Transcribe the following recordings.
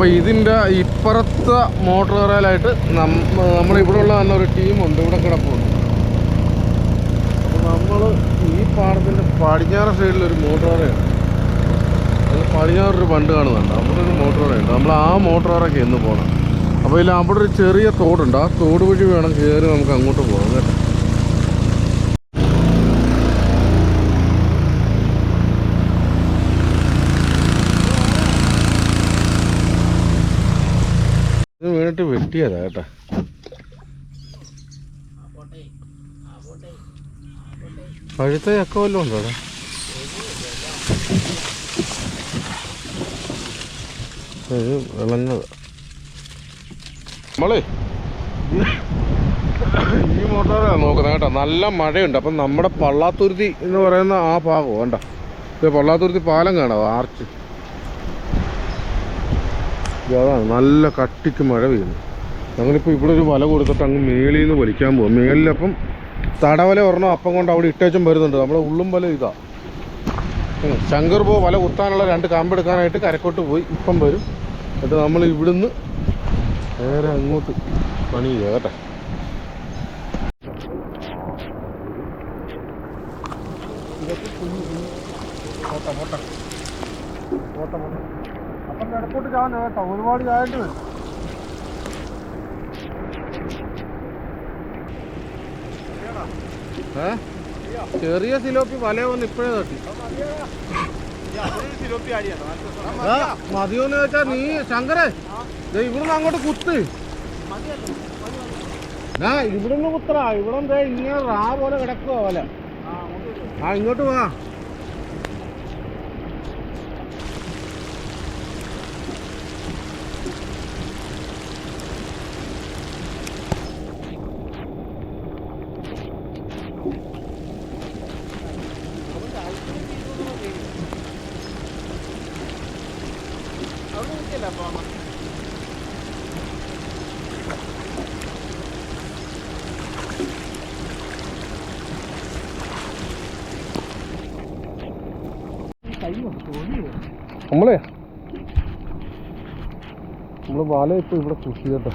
അപ്പോൾ ഇതിന്റെ ഇപ്പുറത്തെ മോട്ടോർ ഇവിടെ ഉള്ള തന്നെ ഒരു ടീമുണ്ട് ഇവിടെ കിടപ്പുണ്ട്. അപ്പോൾ നമ്മൾ ഈ പാടത്തിന്റെ പടിഞ്ഞാറ് സൈഡിൽ ഒരു മോട്ടോർ ഉണ്ട് അത് പടിഞ്ഞാറൊരു പണ്ട് കാണുന്നുണ്ട്. അവിടെ ഒരു മോട്ടോർ നമ്മൾ ആ മോട്ടോർ കയറൊക്കെ ഇന്ന് പോകണം അപ്പോൾ ഇതിൽ അവിടെ ഒരു ചെറിയ തോടുണ്ട്. ആ തോട് വഴി വേണം കയറി നമുക്ക് അങ്ങോട്ട് പോകാം വീണിട്ട് വെട്ടിയതാ കേട്ടാ. പഴുത്ത ചക്ക വല്ലതും ഉണ്ടോ അവിടെ? ഇത് വിളഞ്ഞത്. ഈ മോട്ടോറാണ് നോക്കുന്നത് കേട്ടോ നല്ല മഴയുണ്ട്. അപ്പം നമ്മുടെ പള്ളാത്തുരുത്തി എന്ന് പറയുന്ന ആ ഭാഗം വേണ്ട. പള്ളാത്തുരുത്തി പാലം കാണാം ആർച്ച്. അതാണ് നല്ല കട്ടിക്ക് മഴ പെയ്യുന്നു. ഞങ്ങളിപ്പോൾ ഇവിടെ ഒരു വല കൊടുത്തിട്ട് അങ്ങ് മേളിൽ നിന്ന് വലിക്കാൻ പോകും മേളിലപ്പം തടവല ഒരെണ്ണം അപ്പം കൊണ്ട് അവിടെ ഇട്ടേച്ചും വരുന്നുണ്ട്. നമ്മുടെ ഉള്ളും വല ഇതാ. ശങ്കർ പോ വല കുത്താനുള്ള രണ്ട് കാമ്പെടുക്കാനായിട്ട് കരക്കോട്ട് പോയി. ഇപ്പം വരും. എന്നിട്ട് നമ്മൾ ഇവിടുന്ന് നേരെ അങ്ങോട്ട് പണി ചെയ്യുക ഓട്ടം അപ്പം കിടക്കോട്ട് ചാൻ കേട്ടോ. ഒരുപാട് ചായട്ട് വരും. ചെറിയ സിലോപ്പി വല വന്ന് ഇപ്പോഴേ തട്ടി. മതിയോന്ന് വെച്ചാ നീ ശങ്കരേ ഇവിടുന്ന് അങ്ങോട്ട് കുത്ത്. ആ ഇവിടുന്ന് കുത്തറ ഇവിടെ ഇങ്ങനെ റാ പോലെ കിടക്കുക വല. ആ ഇങ്ങോട്ട് വാ. നമ്മളെ? നമ്മൾ വല ഇപ്പൊ ഇവിടെ കൃഷി കേട്ടോ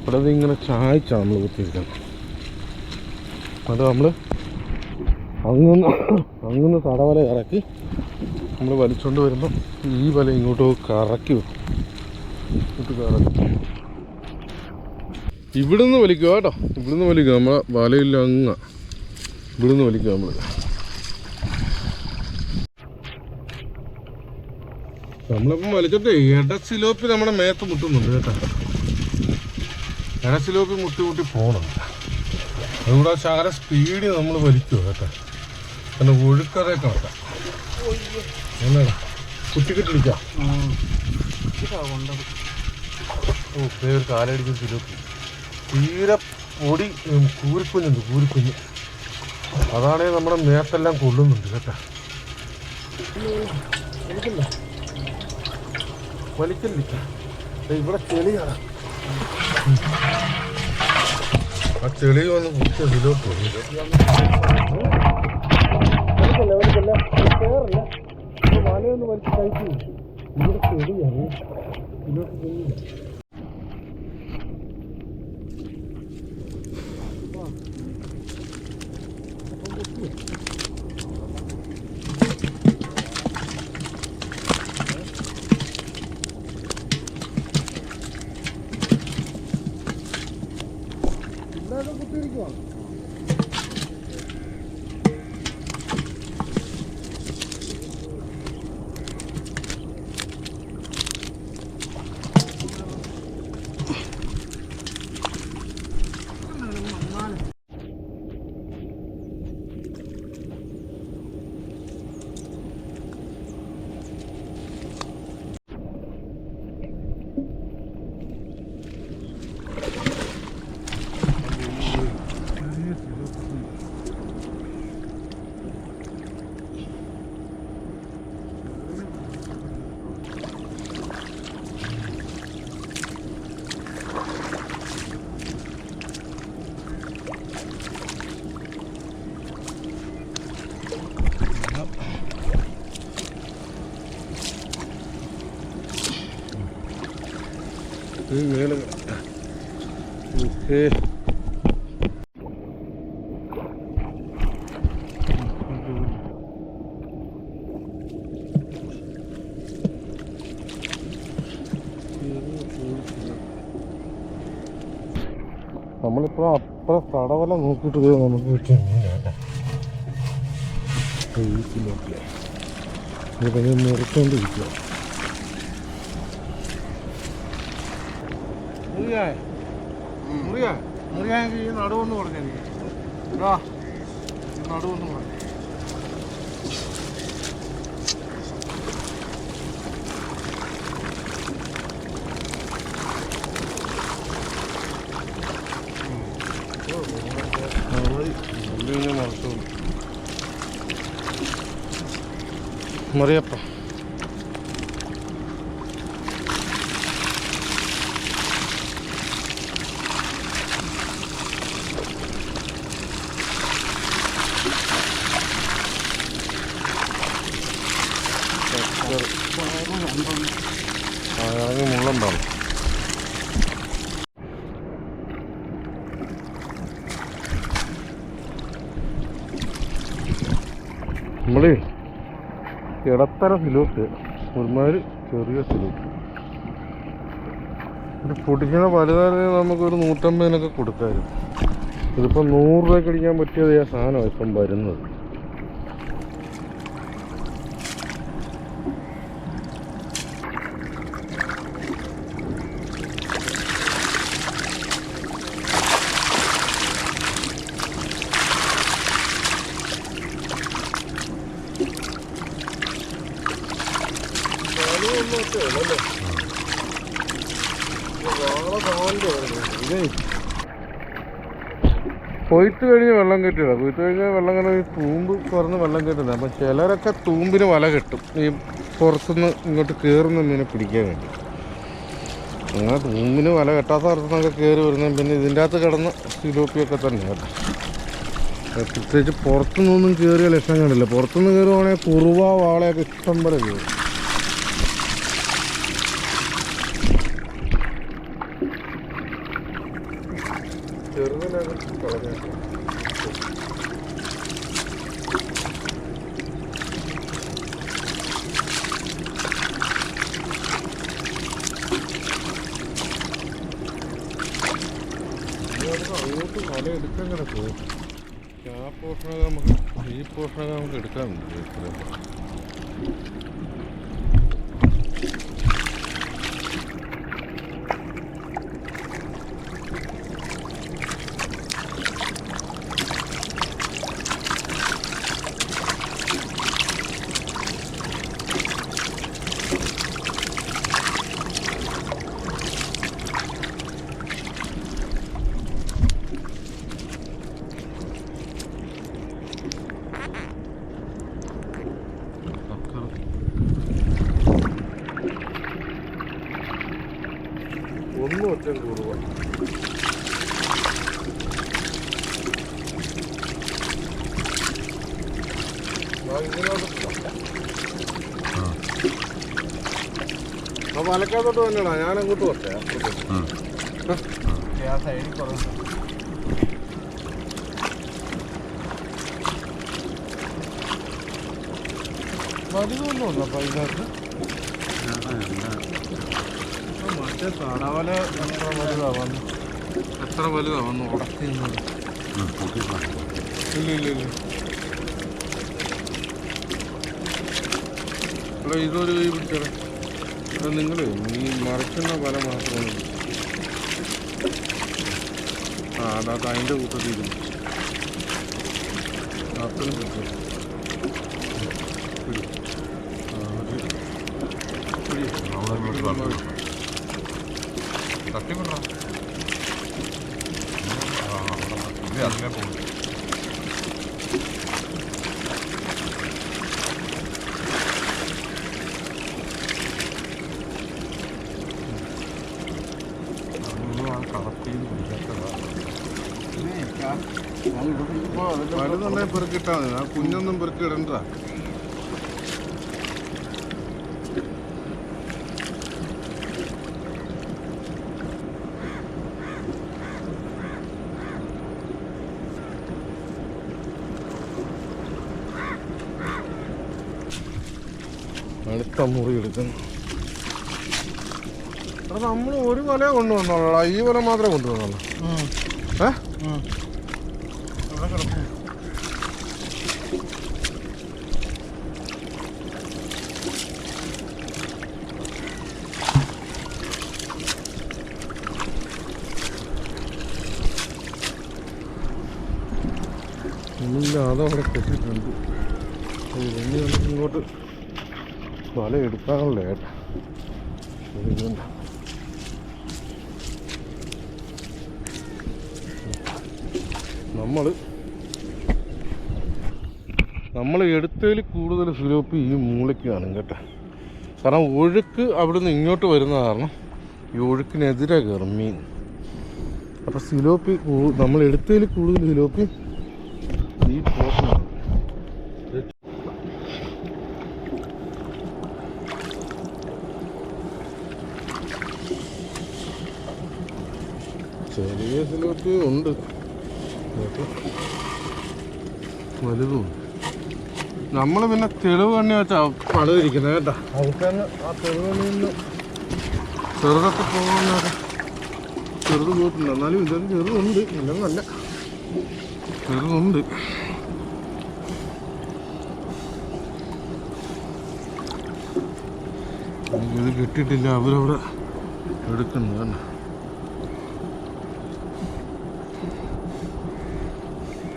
ഇവിടെ ഇങ്ങനെ ചായച്ചാ നമ്മൾ കുത്തിയിരിക്കണം. അത് നമ്മൾ അങ്ങന്ന് അങ്ങന്ന് തടവല ഇറക്കി നമ്മൾ വലിച്ചുകൊണ്ട് വരുമ്പോൾ ഈ വല ഇങ്ങോട്ട് കറക്കി വെക്കും. കറക്കി ഇവിടുന്ന് വലിക്കുക കേട്ടോ. ഇവിടുന്ന് വലിക്കുക. നമ്മളെ വലയില്ല അങ്ങ ഇവിടുന്ന് വലിക്കുക നമ്മൾ നമ്മളിപ്പം വലിച്ചിട്ട് ഇടസിലോപ്പി നമ്മുടെ മേത്ത് മുട്ടുന്നുണ്ട് കേട്ടോ. ഇടസിലോപ്പി മുട്ടി മുട്ടി പോകണം അതുകൂടെ ശകല സ്പീഡ് നമ്മൾ വലിക്കുക കേട്ടോ. പിന്നെ ഒഴുക്കതെ കണക്കാം എന്നാടാ? കുത്തിക്കിട്ടിടിക്കാം ഓ സിലോപ്പി തീരെ പൊടി കൂരിക്കുഞ്ഞുണ്ട് കൂരിക്കുഞ്ഞ്. അതാണെങ്കിൽ നമ്മുടെ മേത്തെല്ലാം കൊള്ളുന്നുണ്ട് കേട്ടോ. വലിക്കില്ല ഇവിടെ ചെളിയാണ് ആ ചെളി വന്ന് കുത്തി അതിലോട്ട് വന്നു. വലിക്കല്ല, വലിക്കല്ല. ഇത് വലയൊന്ന് വലിച്ച് കഴിച്ചു ഇവിടെ ചെളിയാണ് ഇതിലോട്ട് ചെളിയില്ല Nerede bu duygu? ഓക്കേ നമ്മളിപ്പോ അപ്പുറം കടവല നോക്കിയിട്ട് നമുക്ക് കിട്ടിയ മുറിയാ മുറിയാണെങ്കിൽ ഈ നടുവെന്ന് പറഞ്ഞു എനിക്ക്. ഇതാ നടുവെന്ന് പറഞ്ഞു മറിയപ്പ. ഇറങ്ങി മുള്ളുണ്ടാവും നമ്മൾ ഇടത്തര സിലോട്ട് ഒരുമാതിരി ചെറിയ സിലോട്ട്. ഇത് പൊടിക്കുന്ന വലുതായിരുന്നെ നമുക്കൊരു നൂറ്റമ്പതിനൊക്കെ കൊടുക്കാമായിരുന്നു. ഇതിപ്പോൾ നൂറ് രൂപയ്ക്ക് അടിക്കാൻ പറ്റിയത് ആ സാധനമാണ് ഇപ്പം വരുന്നത് ഇതേ കൊയ്ത്ത് കഴിഞ്ഞ് വെള്ളം കെട്ടില്ല കൊയ്ത്ത് കഴിഞ്ഞ് വെള്ളം കെട്ടി തൂമ്പ് കുറഞ്ഞ് വെള്ളം കെട്ടില്ല അപ്പം ചിലരൊക്കെ തൂമ്പിന് വല കെട്ടും. ഈ പുറത്തുനിന്ന് ഇങ്ങോട്ട് കയറുന്ന മീനെ പിടിക്കാൻ വേണ്ടി. അങ്ങനെ തൂമ്പിന് വല കെട്ടാത്ത സ്ഥലത്തുനിന്നൊക്കെ കയറി വരുന്നത് പിന്നെ ഇതിന്റെ അകത്ത് കിടന്ന് സിലോപ്പിയൊക്കെ തന്നെ കേട്ടോ അത് പ്രത്യേകിച്ച് പുറത്തുനിന്നൊന്നും കയറിയ ലക്ഷണം കണ്ടില്ല പുറത്തുനിന്ന് കയറുവാണെങ്കിൽ കുറുവ വാളയൊക്കെ ഇഷ്ടം പോലെ കയറും ചെറുതിനൊക്കെ കളഞ്ഞേക്കാം അങ്ങോട്ട് വല എടുക്കാൻ കിടക്കുമോ ആ പോർഷനൊക്കെ നമുക്ക് ഈ പോർഷനൊക്കെ നമുക്ക് എടുക്കാൻ ഇത്രയും. ആ. മലക്കാത്തോട്ട് തന്നെയാണോ ഞാൻ അങ്ങോട്ട് വരട്ടെ. ആ സൈഡിൽ പറഞ്ഞു വലുതൊന്നും ഉണ്ടോ അപ്പൊ ഇതിനകത്ത്. മറ്റേ തടവല എത്ര വലുതാവുന്നു. എത്ര വലുതാവുന്നു ഇല്ല ഇല്ല ഇല്ല. ഇവിടെ ഇതൊരു കൈ പിടിച്ചത് ഇവിടെ നിങ്ങൾ ഈ മറിക്കുന്ന വല മാത്രമാണ് ആ അതാ അതിന്റെ കൂട്ടത്തിൽ അത്രയും കിട്ടും. പിടി. വലുതുണ്ടെ പെറുക്കിട്ടാ മതി. ആ കുഞ്ഞൊന്നും പെറുക്കി ഇടണ്ട അടുത്ത മുറി എടുക്കുന്നു നമ്മൾ ഒരു വല കൊണ്ടുവന്നോളാം. ഈ വല മാത്രമേ കൊണ്ടുവന്നോളാം ഏ? വല എടുക്കാനുള്ള ഏട്ടാ. ഇതുകൊണ്ട്. നമ്മൾ നമ്മൾ എടുത്തതിൽ കൂടുതൽ സ്ലോപ്പ് ഈ മൂളയ്ക്ക് കാണും കേട്ടോ. കാരണം ഒഴുക്ക് അവിടുന്ന് ഇങ്ങോട്ട് വരുന്ന കാരണം ഈ ഒഴുക്കിനെതിരെ കയറും മീൻ. അപ്പോൾ സിലോപ്പി നമ്മൾ എടുത്തതിൽ കൂടുതൽ സിലോപ്പി ഈ പോർഷനാണ് ചെറിയ സിലോപ്പി ഉണ്ട് വലുതും. നമ്മൾ പിന്നെ തെളിവ് കണ്ണി വെച്ചാ പടുതിരിക്കുന്നത് കേട്ടാ. അവർക്ക് ആ തെളിവ് കണ്ണിന്ന് ചെറുതൊക്കെ പോകാൻ ചെറുത് പോയിട്ടുണ്ട്. എന്നാലും ഇതൊരു ചെറുതുണ്ട്. ഇല്ലെന്നല്ല ചെറുതുണ്ട്. എനിക്കത് കിട്ടിയിട്ടില്ല. അവരവിടെ എടുക്കുന്നു. തന്നെ ഏ? ഇതൊക്കെ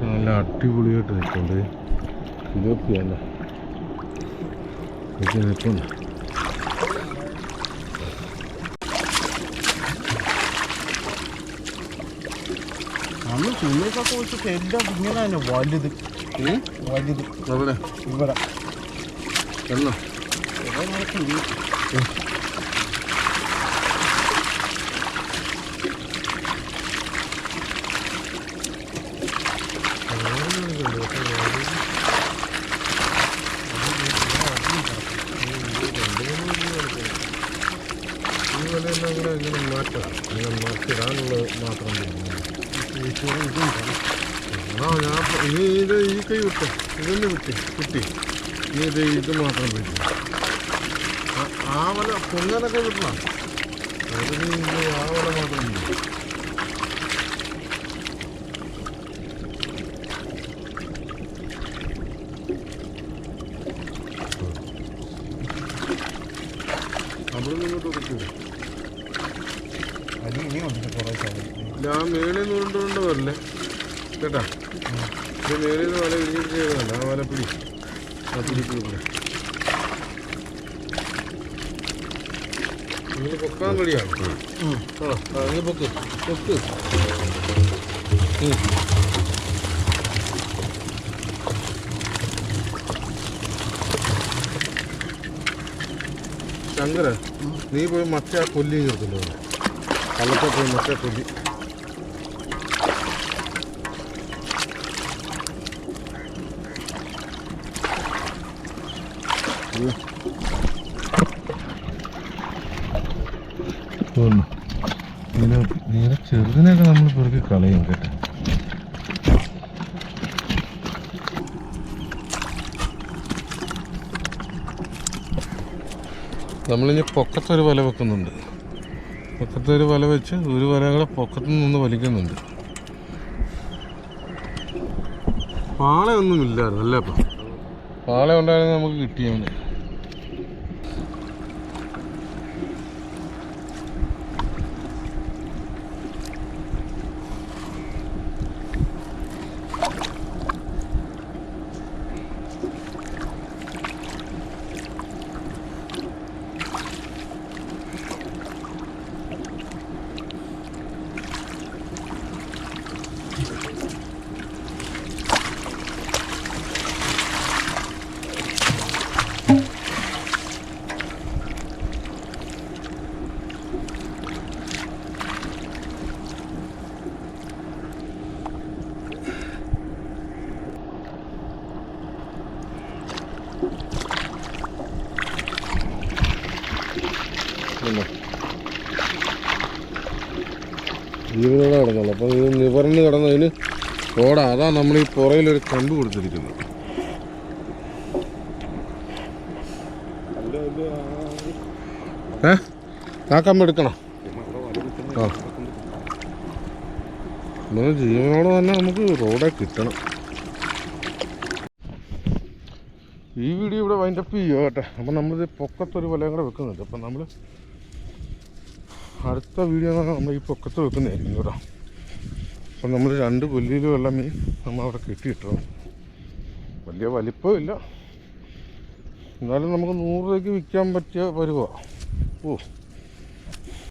നല്ല അടിപൊളിയായിട്ട് നിൽക്കുന്നുണ്ട് ഇതൊക്കെയല്ല? ഇതൊക്കെ നിൽക്കുന്നു അന്ന് ചുമക്കൊക്കെ വെച്ചിട്ട് എല്ലാം ഇങ്ങനെ തന്നെ വലുത്? വലുത്. ഇവിടെ ഇവിടെ. എന്നോ ഇവിടെ ഇതൊന്ന് വിട്ടി കിട്ടി ഇത് ഇത് മാത്രം വിട്ടു ആവല പൊങ്ങനൊക്കെ വിട്ടണം അത് നീ ഇത് ആ വല മാത്രം വിട്ടു അവിടെ നിന്നിട്ട് ഞാൻ മേളിൽ നിന്ന് കൊണ്ടുകൊണ്ട് വരില്ലേ കേട്ടാ? മേളിൽ നിന്ന് വല ഇടിഞ്ഞിട്ട് ചെയ്തതല്ല ആ വല പിടി. ആ പിടിക്കൂടെ നിങ്ങൾ പൊക്കാൻ കളിയാണ് ആ ആ, നീ പൊക്ക്. ശങ്കര നീ പോയി മറ്റേ കൊല്ലി ചേർത്തില്ലോ? കള്ളത്തെ പോയി മറ്റേ കൊല്ലി. ഒന്ന്. ഇതിനെ ഇതിനെ ചെറുതിനൊക്കെ നമ്മൾ പെറുക്കി കളയും കേട്ടോ. നമ്മളിനി പൊക്കത്തൊരു വല വെക്കുന്നുണ്ട്. പൊക്കത്തൊരു വല വെച്ച് ഒരു വല പൊക്കത്തു നിന്ന് വലിക്കുന്നുണ്ട്. പാളയൊന്നും ഇല്ലായിരുന്നു അല്ലേ അപ്പം? പാള ഉണ്ടായിരുന്നെങ്കിൽ നമുക്ക് കിട്ടിയവന് പിന്നെ ജീവനോടെ കിടന്നുള്ളു അപ്പം ഇത് നിവർന്ന് കിടന്നതിന് ഓടാ അതാ നമ്മൾ ഈ പുറയിലൊരു കമ്പ് കൊടുത്തിരിക്കുന്നത്. ആ കമ്പ് ആ. നമ്മൾ ജീവനോടെ തന്നെ നമുക്ക് റോഡെ കിട്ടണം. ഈ വീഡിയോ ഇവിടെ വൈൻഡപ്പ് ചെയ്യുക കേട്ടെ. അപ്പം നമ്മളിത് പൊക്കത്തൊരു വലയും കൂടെ വെക്കുന്നുണ്ട്. അപ്പം നമ്മൾ അടുത്ത വീഡിയോ നമ്മൾ ഈ പൊക്കത്ത് വെക്കുന്നതായിരിക്കും കേട്ടോ അപ്പം നമ്മൾ രണ്ട് പുല്ലിയിൽ വെള്ളം മീൻ നമ്മൾ അവിടെ കെട്ടിയിട്ടു. വലിയ വലിപ്പമില്ല എന്നാലും നമുക്ക് നൂറ് രൂപയ്ക്ക് വിൽക്കാൻ പറ്റിയ പരുവാ ഓ.